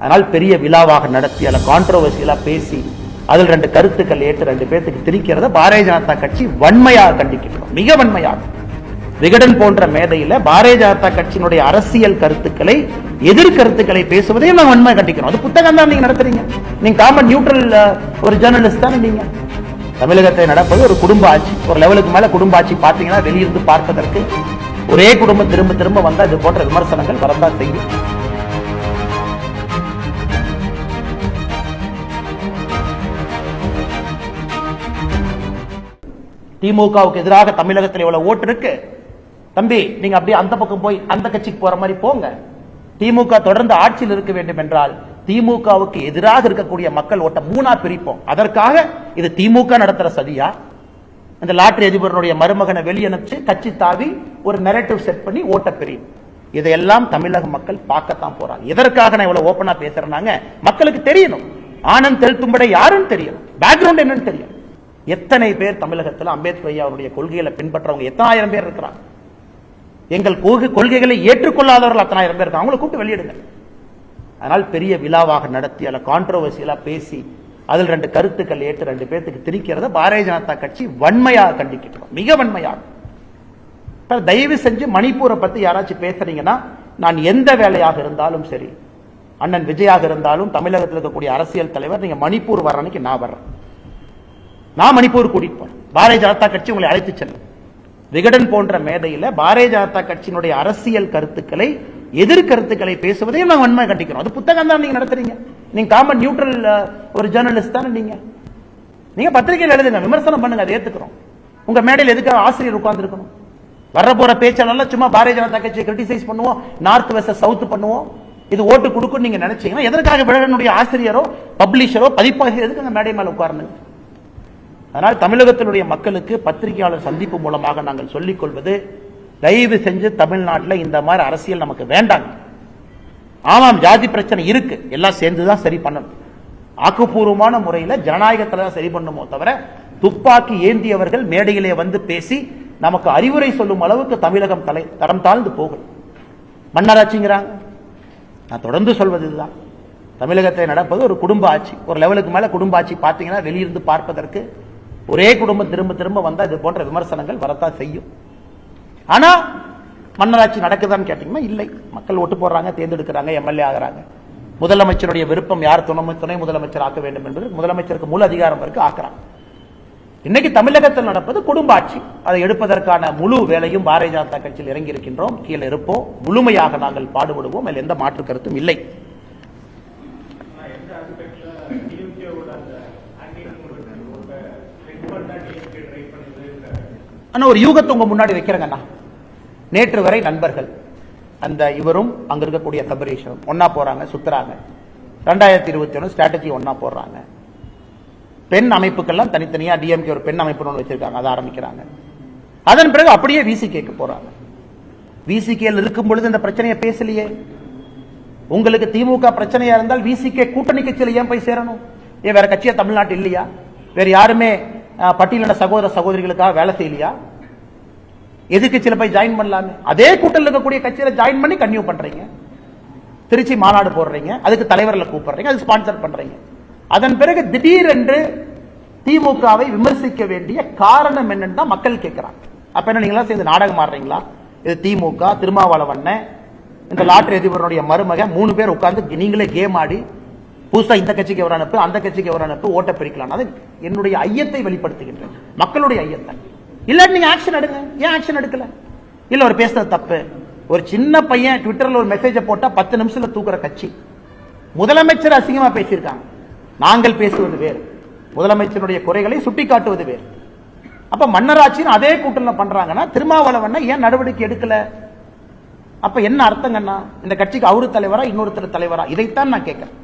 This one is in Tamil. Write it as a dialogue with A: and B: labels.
A: அதனால் பெரிய விழாவாக நடத்தி அதில் கான்ட்ரவர்சியலாக பேசி அதில் ரெண்டு கருத்துக்கள் ஏற்று ரெண்டு பேர்த்துக்கு திரிக்கிறத பாரதிய ஜனதா கட்சி வன்மையாக கண்டிக்கின்றோம். மிக வன்மையாக. விகடன் போன்ற மேடையில பாரதிய ஜனதா கட்சியினுடைய அரசியல் கருத்துக்களை எதிர்கருத்துக்களை பேசுவதையும் நான் வன்மை கண்டிக்கிறோம். அது புத்தகம் தான் நீங்க நடத்துறீங்க. நீங்க காமன் நியூட்ரல் ஒரு ஜேர்னலிஸ்ட் தானே நீங்க. தமிழகத்தை நடப்பது ஒரு குடும்ப ஆட்சி. ஒரு லெவலுக்கு மேல குடும்ப ஆட்சி பார்த்தீங்கன்னா வெளியிருந்து பார்ப்பதற்கு ஒரே குடும்பம் திரும்ப திரும்ப வந்தா இது போன்ற விமர்சனங்கள் வரத்தான் செய்யும். திமுகவுக்கு எதிராக தமிழகத்தில் எவ்வளவு ஓட்டு இருக்கு? தம்பி நீங்க அப்படியே அந்த பக்கம் போய் அந்த கட்சிக்கு போற மாதிரி போங்க. திமுக தொடர்ந்து ஆட்சியில் இருக்க வேண்டும் என்றால் திமுகவுக்கு எதிராக இருக்கக்கூடிய மக்கள் ஓட்ட மூணா பிரிப்போம். அதற்காக இது திமுக நடத்துற சதியா? இந்த லாட்டரி அதிபருடைய மருமகனை வெளியனுப்பிச்சு கட்சி தாவி ஒரு நெரட்டிவ் செட் பண்ணி ஓட்ட பிரியும். இதையெல்லாம் தமிழக மக்கள் பார்க்கத்தான் போறாங்க. எதற்காக நான் இவ்வளவு ஓப்பனா பேசுறேன்னாங்க மக்களுக்கு தெரியணும். ஆனந்த் தெல்தும்படை யாருன்னு தெரியணும். பேக்ரவுண்ட் என்னன்னு தெரியும் எத்தனை பேர் தமிழகத்தில் அம்பேத்கர் ஐயா அவருடைய கொள்கைகளை பின்பற்றவங்க? எத்தனாயிரம் பேர் இருக்கிறாங்க எங்கள் கொள்கை கொள்கைகளை ஏற்றுக்கொள்ளாதவர்கள் அத்தனாயிரம் பேர் இருக்காங்க. அவங்களை கூப்பிட்டு வெளியிடுங்க. அதனால் பெரிய விழாவாக நடத்தி அதில் கான்ட்ரவர்சியலாக பேசி அதில் ரெண்டு கருத்துக்கள் ஏற்று ரெண்டு பேர்த்துக்கு திணிக்கிறத பாரதிய ஜனதா கட்சி வன்மையாக கண்டிக்கின்றோம் மிக வன்மையாக. தயவு செஞ்சு மணிப்பூரை பற்றி யாராச்சும் பேசுறீங்கன்னா நான் எந்த வேலையாக இருந்தாலும் சரி அண்ணன் விஜயாக இருந்தாலும் தமிழகத்தில் இருக்கக்கூடிய அரசியல் தலைவர் நீங்கள் மணிப்பூர் வர்ற அன்னைக்கு நான் வர்றேன். நான் மணிப்பூர் கூட்டிட்டு போறேன் பாரதிய ஜனதா கட்சி உங்களை அழைத்து செல்லும். விகடன் போன்ற மேடையில பாரதிய ஜனதா கட்சியினுடைய அரசியல் கருத்துக்களை எதிர்கருத்துக்களை பேசுவதையும் நான் வன்மை கண்டிக்கிறோம். அது புத்தகம் தான் நீங்க நடத்துறீங்க. நீங்க காமன் நியூட்ரல் ஒரு ஜேர்னலிஸ்ட் தானே நீங்க. நீங்க பத்திரிகையில் எழுதுங்க விமர்சனம் பண்ணுங்க அதை ஏத்துக்கிறோம். உங்க மேடையில் எதுக்காக ஆசிரியர் உட்கார்ந்து இருக்கணும் வர போற பேச்சாளர்லாம் சும்மா பாரதிய ஜனதா கட்சியை கிரிட்டிசைஸ் பண்ணுவோம் நார்த் வெஸ்ட் சவுத் பண்ணுவோம். இது ஓட்டு கொடுக்கும் நீங்க நினைச்சீங்கன்னா எதற்காக விழனுடைய ஆசிரியரோ பப்ளிஷரோ பதிப்பாசிரியர் எதுக்கு அந்த மேடை மேல உட்காரணுங்க அதனால் தமிழகத்தினுடைய மக்களுக்கு பத்திரிகையாளர் சந்திப்பு மூலமாக நாங்கள் சொல்லிக் கொள்வது தயவு செஞ்சு தமிழ்நாட்டில் இந்த மாதிரி அரசியல் நமக்கு வேண்டாங்க ஆமாம் ஜாதி பிரச்சனை இருக்கு. எல்லாம் சேர்ந்து தான் சரி பண்ணணும். ஆக்கப்பூர்வமான முறையில் ஜனநாயகத்தில் தான் சரி பண்ணுமோ தவிர துப்பாக்கி ஏந்தியவர்கள் மேடையிலே வந்து பேசி நமக்கு அறிவுரை சொல்லும் அளவுக்கு தமிழகம் தலை தரம் தாழ்ந்து போகும். மன்னராட்சிங்கிறாங்க. நான் தொடர்ந்து சொல்வது இதுதான். தமிழகத்தை நடப்பது ஒரு குடும்ப ஆட்சி. ஒரு லெவலுக்கு மேலே குடும்ப ஆட்சி பார்த்தீங்கன்னா வெளியிருந்து பார்ப்பதற்கு ஒரே குடும்பம் திரும்ப திரும்ப வந்தால் இது போன்ற விமர்சனங்கள் வரத்தான் செய்யும். ஆனா மன்னராட்சி நடக்குதான்னு கேட்டிங்கன்னா இல்லை. மக்கள் ஓட்டு போடுறாங்க தேர்ந்தெடுக்கிறாங்க எம்எல்ஏ ஆகுறாங்க. முதலமைச்சருடைய விருப்பம் யார் துணை துணை முதலமைச்சர் ஆக்க வேண்டும் என்பது முதலமைச்சருக்கு முழு அதிகாரம் இருக்கு ஆக்குறாங்க இன்னைக்கு தமிழகத்தில் நடப்பது குடும்ப ஆட்சி அதை எடுப்பதற்கான முழு வேலையும் பாரதிய ஜனதா கட்சியில் இறங்கி இருக்கின்றோம் கீழே இருப்போம். முழுமையாக நாங்கள் பாடுபடுவோம். அதில் எந்த மாற்று கருத்தும் இல்லை
B: எந்த ஆஸ்பெக்ட்ல டிஎம்கேவோட அந்த ஆன்டி ரெஸ்பாண்ட் தான் டிஎம்கே ட்ரை பண்ணுது
A: ஆனால் ஒரு யூகத்தை உங்க முன்னாடி வைக்கிறேங்கண்ணா. நேற்று வரை நண்பர்கள். அந்த இவரும் அங்க இருக்கக்கூடிய தபரீஷரும் ஒன்னா போறாங்க சுத்துறாங்க. ரெண்டாயிரத்தி இருபத்தி ஒன்று ஸ்ட்ராட்டஜி ஒன்னா போடுறாங்க. பெண் அமைப்புக்கெல்லாம் தனித்தனியா டிஎம்கே ஒரு பெண் அமைப்புன்னு ஒன்று வச்சிருக்காங்க அதை ஆரம்பிக்கிறாங்க. அதன் பிறகு அப்படியே விசிகேக்கு போறாங்க. விசிகேல இருக்கும் பொழுது இந்த பிரச்சனையை பேசலையே. உங்களுக்கு திமுக பிரச்சனையா இருந்தால் விசிகே கூட்டணி கட்சியில ஏன் போய் சேரணும்? ஏன் வேற கட்சியா தமிழ்நாட்டு இல்லையா? வேற யாருமே பட்டியலின சகோதர சகோதரிகளுக்காக வேலை செய்யலையா? எதுக்கு சில போய் ஜாயின் பண்ணலாமே அதே கூட்டத்தில் இருக்கக்கூடிய கட்சியில ஜாயின் பண்ணி கன்யூ பண்றீங்க. திருச்சி மாநாடு போடுறீங்க. அதுக்கு தலைவர்களை கூப்பிடுறீங்க. அது ஸ்பான்சர் பண்றீங்க. அதன் பிறகு திடீரென்று திமுகவை விமர்சிக்க வேண்டிய காரணம் என்னன்னு தான் மக்கள் கேட்கிறாங்க. அப்ப என்ன நீங்களா சேர்ந்து நாடகம் ஆடுறீங்களா? இது திமுக திருமாவளவண்ண இந்த லாட்டரி அதிபருடைய மருமக மூணு பேர் உட்கார்ந்து நீங்களே கேம் ஆடி புதுசாக இந்த கட்சிக்கு எவர் அனுப்பு அந்த கட்சிக்கு எவர் அனுப்பு ஓட்ட பிரிக்கலாம். அது என்னுடைய ஐயத்தை வெளிப்படுத்துகின்றேன் மக்களுடைய ஐயத்தை. இல்லாட்டி நீங்கள் ஆக்ஷன் எடுங்க. ஏன் ஆக்ஷன் எடுக்கல? இல்லை ஒரு பேசுறது தப்பு. ஒரு சின்ன பையன் ட்விட்டரில் ஒரு மெசேஜை போட்டால் பத்து நிமிஷத்தில் தூக்குற கட்சி. முதலமைச்சர் அசிங்கமாக பேசியிருக்காங்க. நாங்கள் பேசுவது வேறு. முதலமைச்சருடைய குறைகளை சுட்டிக்காட்டுவது வேறு. அப்ப மன்னராட்சின்னு அதே கூட்டணில பண்றாங்கன்னா திருமாவளவன் ஏன் நடவடிக்கை எடுக்கல? அப்ப என்ன அர்த்தங்கண்ணா? இந்த கட்சிக்கு அவரு தலைவரா இன்னொருத்தர் தலைவரா? இதைத்தான் நான் கேட்கிறேன்.